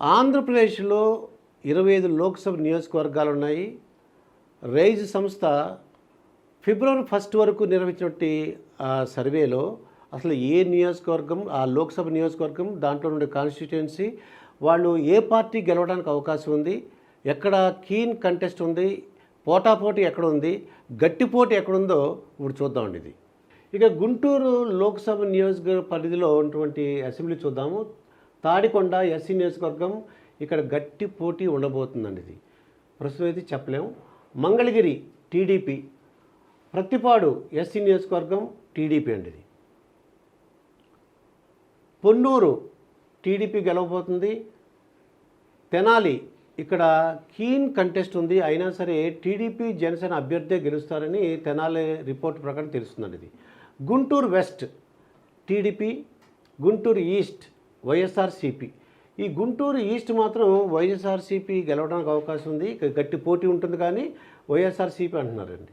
ఆంధ్రప్రదేశ్లో ఇరవై ఐదు లోక్సభ నియోజకవర్గాలు ఉన్నాయి. రైజ్ సంస్థ ఫిబ్రవరి ఫస్ట్ వరకు నిర్వహించినటువంటి సర్వేలో అసలు ఏ నియోజకవర్గం ఆ లోక్సభ నియోజకవర్గం దాంట్లో ఉండే కాన్స్టిట్యుయెన్సీ వాళ్ళు ఏ పార్టీ గెలవడానికి అవకాశం ఉంది ఎక్కడ కీన్ కంటెస్ట్ ఉంది పోటాపోటీ ఎక్కడ ఉంది గట్టి పోటీ ఎక్కడుందో ఇప్పుడు చూద్దామండి ఇది. ఇక గుంటూరు లోక్సభ నియోజక పరిధిలో ఉన్నటువంటి అసెంబ్లీ చూద్దాము. తాడికొండ ఎస్సీ నియోజకవర్గం ఇక్కడ గట్టి పోటీ ఉండబోతుందండి ఇది. ప్రస్తుతం అయితే చెప్పలేము మంగళగిరి టీడీపీ ప్రతిపాడు ఎస్సీ నియోజకవర్గం టీడీపీ అండి ఇది. పొన్నూరు టీడీపీ గెలవబోతుంది. తెనాలి ఇక్కడ కీన్ కంటెస్ట్ ఉంది. అయినా సరే టీడీపీ జనసేన అభ్యర్థే గెలుస్తారని తెనాలి రిపోర్ట్ ప్రకారం తెలుస్తుందండి ఇది. Guntur west TDP Guntur east YSRCP. ఈ గుంటూరు ఈస్ట్ మాత్రం వైఎస్ఆర్సిపి గెలవడానికి అవకాశం ఉంది. గట్టి పోటీ ఉంటుంది కానీ వైఎస్ఆర్సిపి అంటున్నారండి.